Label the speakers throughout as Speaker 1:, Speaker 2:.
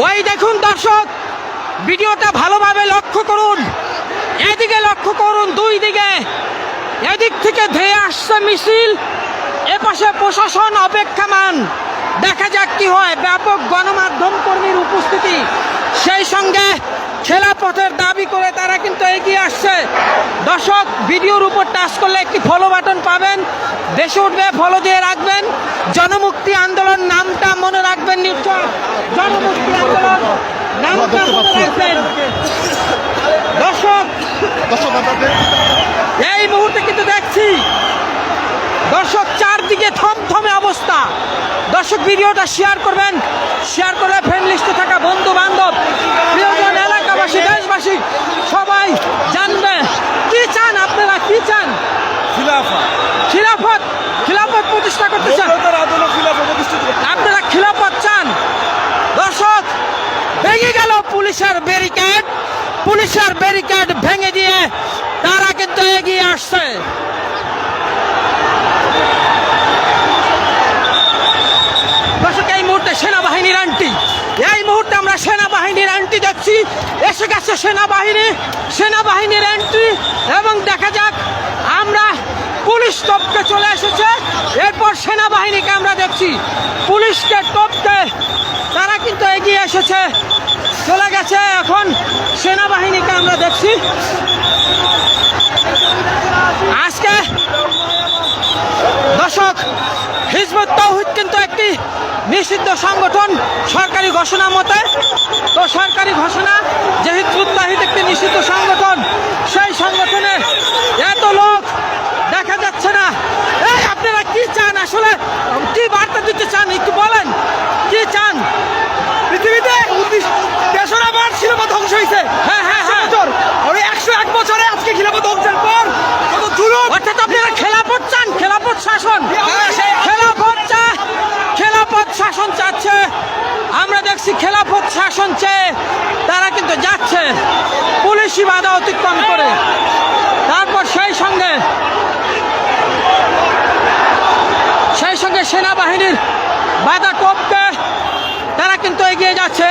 Speaker 1: ওই দেখুন দর্শক, ভিডিওটা ভালোভাবে লক্ষ্য করুন। এদিকে লক্ষ্য করুন, দুই দিকে। এদিক থেকে ধেয়ে আসছে মিছিল, এপাশে প্রশাসন অপেক্ষামান। দেখা যাক কি হয়, ব্যাপক গণমাধ্যম কর্মীর উপস্থিতি। সেই সঙ্গে খেলাপথের দাবি করে তারা কিন্তু এগিয়ে আসছে। দর্শক ভিডিওর উপর টাচ করলে একটি ফলো বাটন পাবেন। দেশে উঠবে ফলো দিয়ে রাখবেন। জনমুক্তি আন্দোলন নামটা মনে রাখবেন নিশ্চয়। জনমুক্তি আন্দোলন নামটা মনে রাখবেন। দর্শক
Speaker 2: দর্শক
Speaker 1: এই মুহূর্তে কিন্তু দেখছি। দর্শক চারদিকে থমথমে অবস্থা। দর্শক ভিডিওটা শেয়ার করবেন। শেয়ার করে ফ্রেন্ড লিস্টে থাকা বন্ধু বান্ধব প্রিয়জন এলাকাবাসী দেশবাসী সবাই জানবে। কি চান আপনারা? কি চান?
Speaker 2: খিলাফত।
Speaker 1: খিলাফত? খিলাফত প্রতিষ্ঠা করতে চান? আপনারা খিলাফত চান? দর্শক ভেঙে গেল পুলিশের ব্যারিকেড পুলিশের ব্যারিকেড ভেঙে দিয়ে তারা কিন্তু এগিয়ে আসছে দর্শক এই মুহূর্তে সেনাবাহিনীর আন্টি এই মুহূর্তে আমরা সেনাবাহিনীর আন্টি দেখছি। এসে গেছে সেনাবাহিনী, সেনাবাহিনীর এন্ট্রি এবং দেখা যাক, আমরা পুলিশ টপকে চলে এসেছে। এরপর সেনাবাহিনীকে আমরা দেখছি। পুলিশকে টপকে তারা কিন্তু এগিয়ে এসেছে, চলে গেছে। এখন সেনাবাহিনীকে আমরা দেখছি। আজকে দর্শক হিজবুত তৌহিদ কিন্তু একটি নিষিদ্ধ সংগঠন সরকারি ঘোষণা মতে তো সরকারি ঘোষণা যে হিজবুত তৌহিদ একটি নিষিদ্ধ সংগঠন সেই সংগঠনে এত লোক দেখা যাচ্ছে না। এই আপনারা কি চান আসলে? কি বার্তা দিতে চান একটু বলেন। কি চান?
Speaker 2: পৃথিবীতে তেসরা বার খিলাফা ধ্বংস হয়েছে
Speaker 1: হ্যাঁ হ্যাঁ হ্যাঁ
Speaker 2: বছর ওই একশো এক বছরে আজকে খিলাফা ধ্বংসের পর কত জুলুম
Speaker 1: অর্থাৎ আপনারা খেলাপথ চান খেলাপথ শাসন
Speaker 2: হ্যাঁ, সেই-
Speaker 1: খেলাপথ চা খেলাপথ শাসন চাচ্ছে আমরা দেখছি খেলাপথ শাসন চেয়ে তারা কিন্তু যাচ্ছে পুলিশি বাধা অতিক্রম করে। তারপর সেই সঙ্গে সেই সঙ্গে সেনাবাহিনীর বাধা টপকে তারা কিন্তু এগিয়ে যাচ্ছে।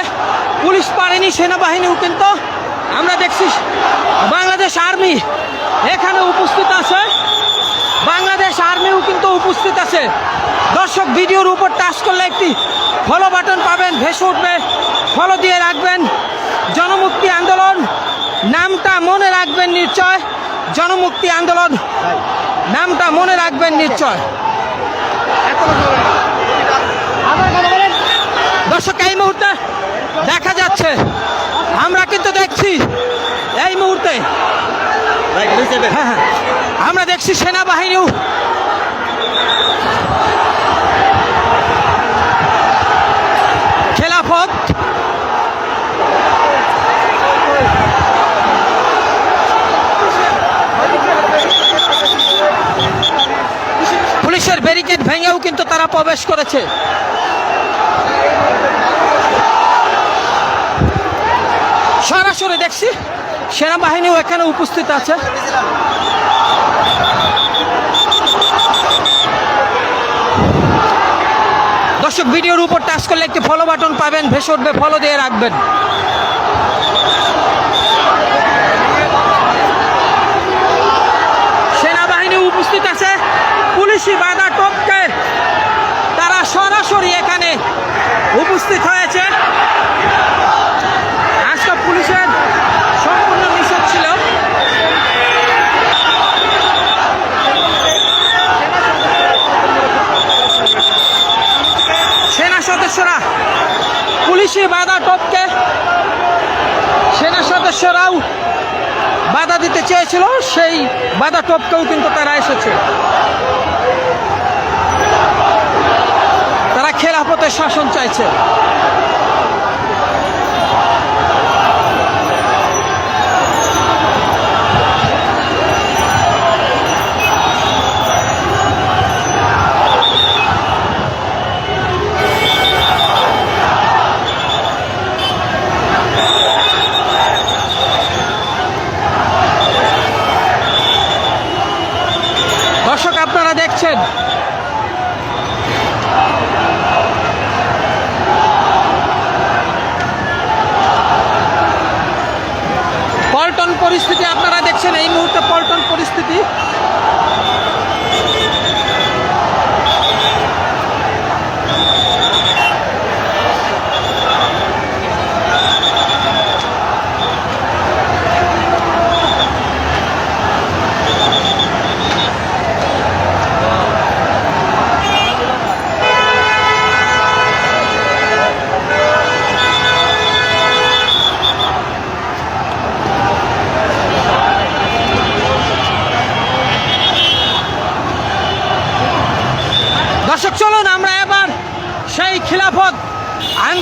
Speaker 1: পুলিশ পারেনি সেনাবাহিনীও কিন্তু। আমরা দেখছি বাংলাদেশ আর্মি এখানে উপস্থিত আছে। বাংলাদেশ আর্মিও কিন্তু উপস্থিত আছে। দর্শক, ভিডিওর উপর টাচ করলে একটি ফলো বাটন পাবেন, ভেসে উঠবে। ফলো দিয়ে রাখবেন। জনমুক্তি আন্দোলন নামটা মনে রাখবেন নিশ্চয়, জনমুক্তি আন্দোলন। নামটা মনে রাখবেন নিশ্চয়। দর্শক, এই মুহূর্তে দেখা যাচ্ছে, আমরা কিন্তু দেখছি, এই মুহূর্তে হ্যাঁ হ্যাঁ আমরা দেখছি সেনাবাহিনীও খেলাফত পুলিশের ব্যারিকেড ভেঙেও কিন্তু তারা প্রবেশ করেছে। সরাসরি দেখছি, সেনাবাহিনীও এখানে উপস্থিত আছে। দর্শক, ভিডিওর উপর টাচ করলে একটি ফলো বাটন পাবেন, ভেসে ফলো দিয়ে রাখবেন। সেনাবাহিনী উপস্থিত আছে, পুলিশি বাধা টপকে তারা সরাসরি এখানে উপস্থিত হয়েছে। আজকে পুলিশের সম্পূর্ণ নিষেধ ছিল। সেনা সদস্যরা, পুলিশি বাধা টপকে। সেনা সদস্যরাও বাধা দিতে চেয়েছিল, সেই বাধা টপকেও কিন্তু তারা এসেছে। তারা খেলাফতের শাসন চাইছে দর্শক আপনারা দেখছেন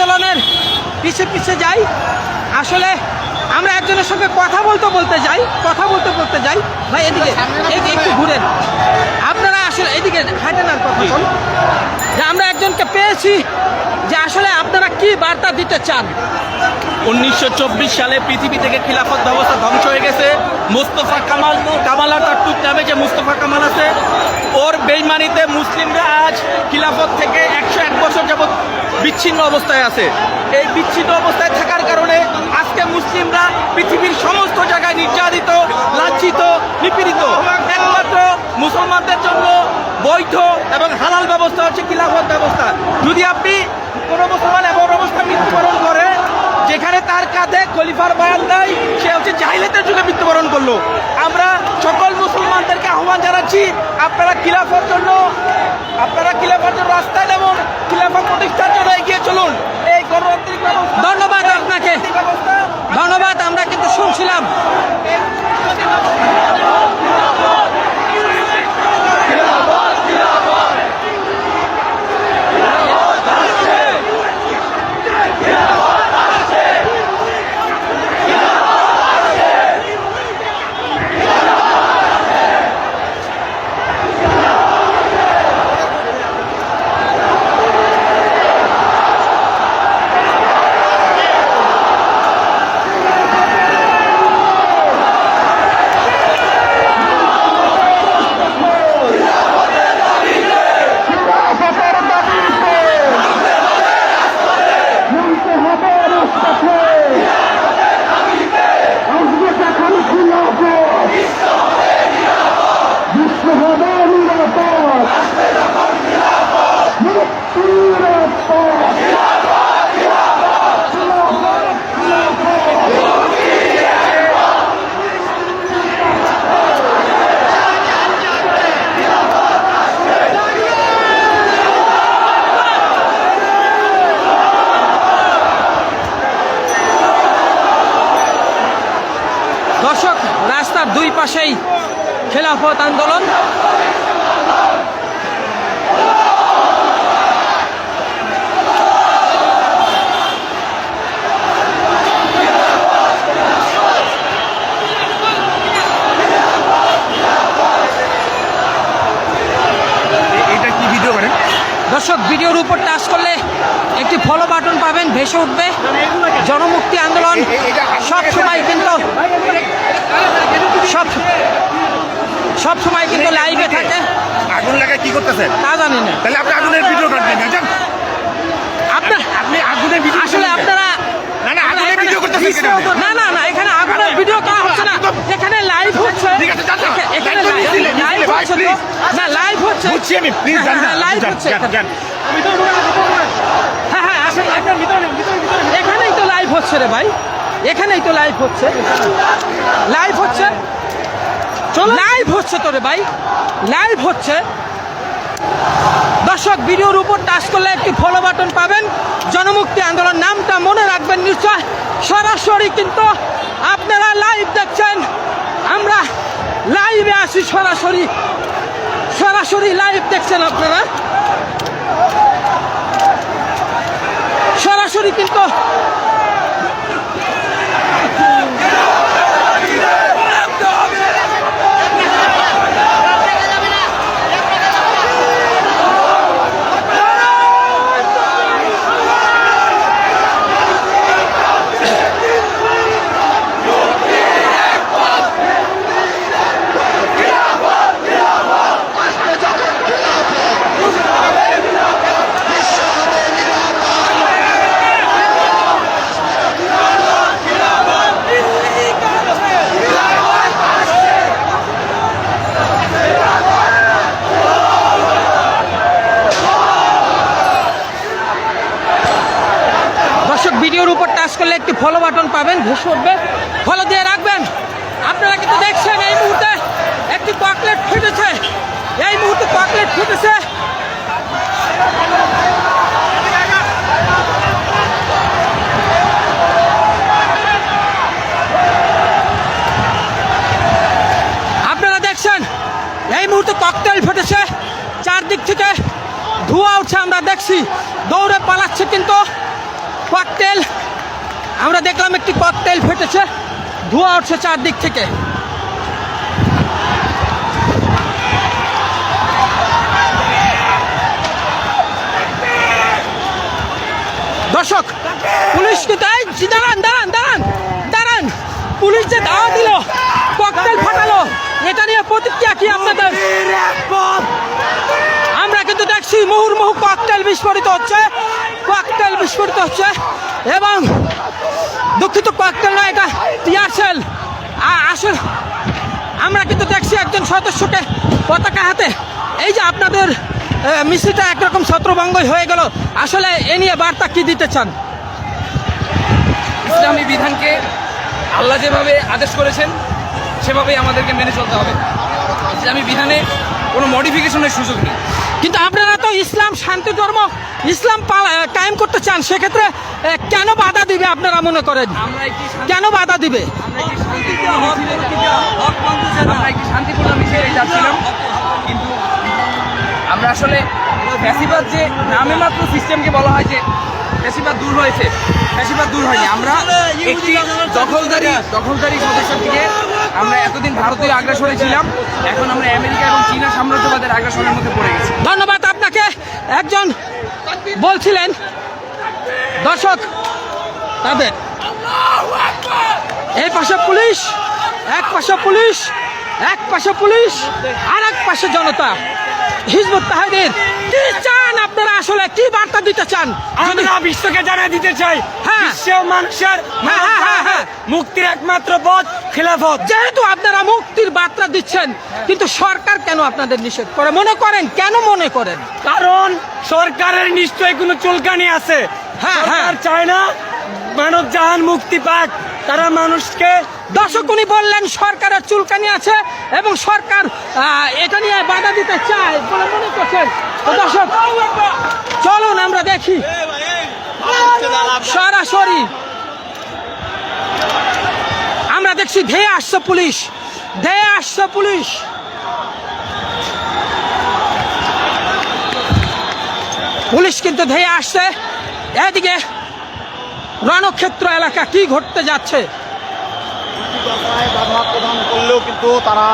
Speaker 1: একজনের পিছে যাই? আসলে আমরা একজনের সঙ্গে কথা বলতে বলতে যাই কথা বলতে বলতে যাই। ভাই এদিকে একটু ঘুরেন। আপনারা আসলে এদিকে হাঁটেন আর কথা যে আমরা একজনকে পেয়েছি যে আসলে আপনারা কি বার্তা দিতে চান?
Speaker 2: উনিশশো চব্বিশ সালে পৃথিবী থেকে খিলাফত ব্যবস্থা ধ্বংস হয়ে গেছে। মুস্তফা কামাল কামাল তার টুক নামে যে মুস্তফা কামাল আছে, ওর বেইমানিতে মুসলিমরা আজ খিলাফত থেকে একশো এক বছর যাবৎ বিচ্ছিন্ন অবস্থায় আছে। এই বিচ্ছিন্ন অবস্থায় থাকার কারণে আজকে মুসলিমরা পৃথিবীর সমস্ত জায়গায় নির্যাতিত, লাঞ্ছিত, নিপীড়িত। একমাত্র মুসলমানদের জন্য বৈধ এবং হালাল ব্যবস্থা হচ্ছে খিলাফত ব্যবস্থা। যদি আপনি কোনো মুসলমান এমন অবস্থা মৃত্যুবরণ করে যেখানে তার কাঁধে খলিফার বায়ান দেয় সে হচ্ছে জাহিলিয়াতের যুগে মৃত্যুবরণ করল। আমরা সকল মুসলমানদেরকে আহ্বান জানাচ্ছি, আপনারা খিলাফার জন্য, আপনারা খিলাফার জন্য রাস্তায় নেবেন খিলাফা প্রতিষ্ঠার জন্য এগিয়ে চলুন এই গণতান্ত্রিক ব্যবস্থা
Speaker 1: ধন্যবাদ আপনাকে
Speaker 2: ব্যবস্থা
Speaker 1: ধন্যবাদ আমরা কিন্তু শুনছিলাম দর্শক রাস্তার দুই পাশেই খেলাফত আন্দোলন
Speaker 3: এটা কি ভিডিও করেন
Speaker 1: দর্শক ভিডিওর উপর টাচ করলে একটি ফলো বাটন পাবেন ভেসে উঠবে। জনমুক্তি আন্দোলন সব সময় কিন্তু সব সব সময় কিন্তু লাইভে থাকে।
Speaker 3: আগুন লাগায় কি করতেছেন?
Speaker 1: তা জানি না।
Speaker 3: তাহলে আপনি আগুনের ভিডিও কাটবেন
Speaker 1: আপনার
Speaker 3: আপনি আগুনের ভিডিও
Speaker 1: আসলে আপনারা
Speaker 3: না না আগুনের ভিডিও করতেছেন
Speaker 1: না না না এখানে আগুনের ভিডিও করা হচ্ছে না এখানে লাইভ হচ্ছে
Speaker 3: ঠিক আছে, যান না।
Speaker 1: এখা- এখানে
Speaker 3: যান তো, মিছিলে,
Speaker 1: লাইভ
Speaker 3: মিছিলে, ভাই,
Speaker 1: হচ্ছে তো
Speaker 3: please।
Speaker 1: না লাইভ হচ্ছে।
Speaker 3: বুঝছি আমি প্লিজ যান না
Speaker 1: লাইভ হচ্ছে। হ্যাঁ হ্যাঁ আসেন এখানেই তো লাইভ হচ্ছে রে ভাই। এখানেই তো লাইভ হচ্ছে। লাইভ হচ্ছে। লাইভ হচ্ছে তো রে ভাই। লাইভ হচ্ছে। দর্শক ভিডিওর উপর টাচ করলে একটি ফলো বাটন পাবেন। জনমুক্তি আন্দোলন নামটা মনে রাখবেন নিশ্চয়। সরাসরি কিন্তু আপনারা লাইভ দেখছেন। আমরা লাইভে আসি সরাসরি। সরাসরি লাইভ দেখছেন আপনারা? সরাসরি কিন্তু দর্শক ভিডিওর উপর টাচ করলে একটি ফলো উঠবে ফলো দিয়ে রাখবেন আপনারা কিন্তু দেখছেন এই মুহূর্তে একটি ককলেট ফুটেছে এই মুহূর্তে ককলেট ফুটেছে আপনারা দেখছেন এই মুহূর্তে ককটেল ফেটেছে চারদিক থেকে ধোঁয়া উঠছে আমরা দেখছি দৌড়ে পালাচ্ছে কিন্তু ককটেল ককটেল আমরা দেখলাম একটি ককটেল ফেটেছে ধোঁয়া উঠছে চারদিক থেকে। দর্শক, পুলিশ কিন্তু দাঁড়ান দাঁড়ান দাঁড়ান দাঁড়ান। পুলিশ যে দাওয়া দিল, ককটেল ফাটালো, এটা নিয়ে প্রতিক্রিয়া কি আপনাদের? আমরা কিন্তু দেখছি মুহুর্মুহু ককটেল বিস্ফোরিত হচ্ছে, ককটেল বিস্ফোরিত হচ্ছে, এবং দুঃখিত, ককটেল নয় এটা। টিয়ার সেল আসল। আমরা কিন্তু দেখছি একজন সদস্যকে পতাকা হাতে। এই যে আপনাদের মিছিলটা একরকম ছত্রভঙ্গই হয়ে গেল। আসলে এ নিয়ে বার্তা কি দিতে চান?
Speaker 4: ইসলামী বিধানকে আল্লাহ যেভাবে আদেশ করেছেন, সেভাবেই আমাদেরকে মেনে চলতে হবে। ইসলামী বিধানে কোনো মডিফিকেশনের সুযোগ নেই।
Speaker 1: কিন্তু আপনারা তো ইসলাম শান্তি ধর্ম ইসলাম কায়েম করতে চান সেক্ষেত্রে কেন বাধা দিবে আপনারা মনে করেন? কেন বাধা দিবে?
Speaker 4: শান্তিপূর্ণ যাচ্ছিলাম কিন্তু আমরা আসলে ফ্যাসিবাদ যে নামে মাত্র সিস্টেমকে বলা হয় যে ফ্যাসিবাদ দূর হয়েছে, ফ্যাসিবাদ দূর হয়নি। আমরা একটি দখলদারি দখলদারি সদস্য থেকে আমরা এতদিন ভারতীয় আগ্রাসনে ছিলাম, এখন আমরা আমেরিকা এবং চীনা সাম্রাজ্যবাদের আগ্রাসনের মধ্যে পড়ে গেছি।
Speaker 1: ধন্যবাদ আপনাকে। একজন বলছিলেন, দর্শক তাদের। এই পাশে পুলিশ, এক পাশে পুলিশ, এক পাশে পুলিশ আর এক পাশে জনতা। হিজবুত তাহিদের কি চান আপনারা আসলে? কি বার্তা দিতে চান?
Speaker 5: আমরা বিশ্বকে জানিয়ে দিতে চাই
Speaker 1: হ্যাঁ।
Speaker 5: বিশ্বের মানুষের
Speaker 1: হ্যাঁ, হ্যাঁ।
Speaker 5: মুক্তির একমাত্র পথ খেলাফত।
Speaker 1: যেহেতু আপনারা মুক্তির বার্তা দিচ্ছেন কিন্তু সরকার কেন আপনাদের নিষেধ করে? মনে করেন? কেন মনে করেন?
Speaker 5: কারণ সরকারের নিশ্চয়ই কোনো চুলকানি আছে।
Speaker 1: হ্যাঁ, হ্যাঁ।
Speaker 5: সরকার চায় না মানব জাহান মুক্তি পাক। তারা মানুষকে
Speaker 1: দর্শক উনি বললেন, সরকারের চুলকানি আছে এবং সরকার এটা নিয়ে বাধা দিতে চায় বলে মনে করছেন। দর্শক, চলুন আমরা দেখি। সরাসরি আমরা দেখছি ধেয়ে আসছে পুলিশ, ধেয়ে আসছে পুলিশ। পুলিশ কিন্তু ধেয়ে আসছে। এদিকে রণক্ষেত্র এলাকা কি ঘটতে যাচ্ছে?
Speaker 2: বাধা প্রদান করলেও কিন্তু তারা